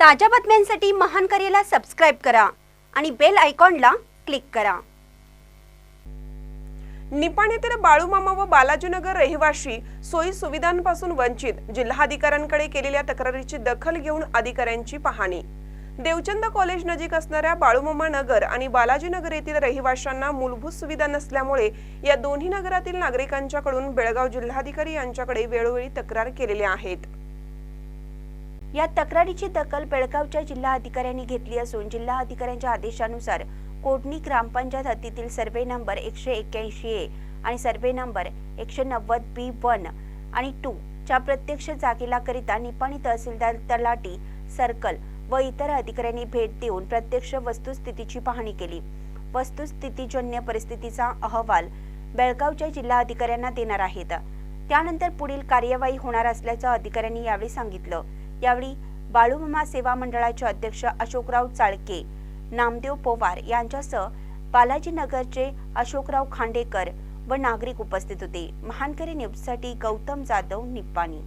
ताज्या बातम्यांसाठी महान करेला सबस्क्राईब करा आणि बेल आयकॉनला क्लिक करा. निपाण येथील बाळूमामा व बालाजीनगर रहिवाशी सोयी सुविधांपासून वंचित जिल्हाधिकाऱ्यांकडे केलेल्या तक्रारीची दखल घेऊन अधिकाऱ्यांची पाहणी. देवचंद कॉलेज नजीक असणाऱ्या बाळूमामा नगर आणि बालाजीनगर येथील रहिवाशांना मूलभूत सुविधा नसल्यामुळे या दोन्ही नगरातील नागरिकांच्याकडून बेळगाव जिल्हाधिकारी यांच्याकडे वेळोवेळी तक्रार केलेल्या आहेत. या तक्रारीची दखल बेळगावच्या जिल्हा अधिकाऱ्यांनी घेतली असून जिल्हा अधिकाऱ्यांच्या आदेशानुसार कोटणी ग्रामपंचायत हद्दीतील सर्वे नंबर एकशे एक्क्याऐंशी ए आणि सर्वे नंबर एकशे नव्वद बी वन आणि टू च्या प्रत्यक्ष जागेला करिता निपाणी तहसीलदार तलाटी सर्कल व इतर अधिकाऱ्यांनी भेट देऊन प्रत्यक्ष वस्तुस्थितीची पाहणी केली. वस्तुस्थितीजन्य परिस्थितीचा अहवाल बेळगावच्या जिल्हा अधिकाऱ्यांना देणार आहेत. त्यानंतर पुढील कार्यवाही होणार असल्याचं अधिकाऱ्यांनी यावेळी सांगितलं. यावेळी बाळूमामा सेवा मंडळाचे अध्यक्ष अशोकराव चाळके नामदेव पवार यांच्यासह बालाजीनगरचे अशोकराव खांडेकर व नागरिक उपस्थित होते. महानकरी न्यूजसाठी गौतम जाधव निप्पाणी.